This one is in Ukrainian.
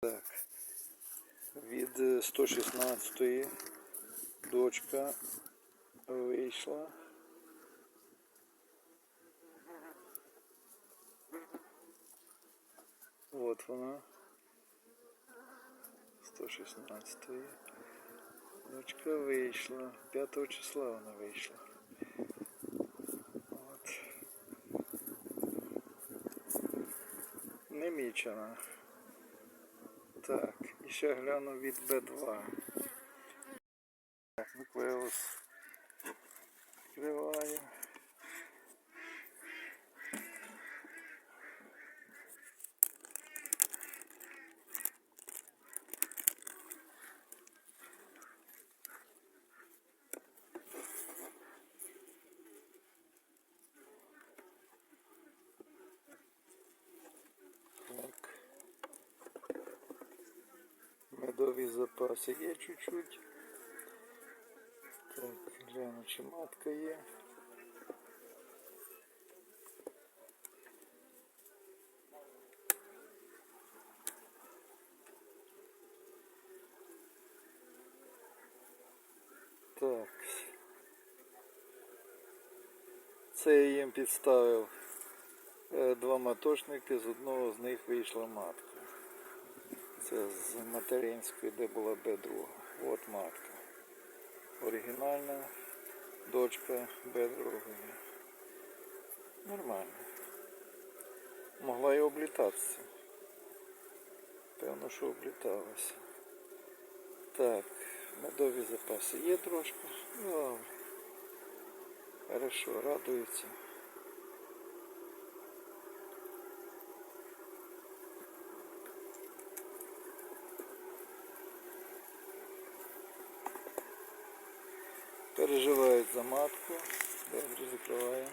Так. Від е, 116 дочка вийшла. От вона. 116 дочка вийшла. 5 числа вона вийшла. От. Не мічена. Так, і ще гляну від Б2. Так, нуклеус відкриваю. Так. Медові запаси є чуть-чуть. Так, гляну, чи матка є. Так. Це я їм підставив е, два маточники, з одного з них вийшла матка. Це з материнської, де була Б2. От матка. Оригінальна дочка Б2. Нормально. Могла і облітатися. Певно, що обліталася. Так, медові запаси є трошки. Добре. Хорошо, радується. Переживають за матку. Добре, закриваємо.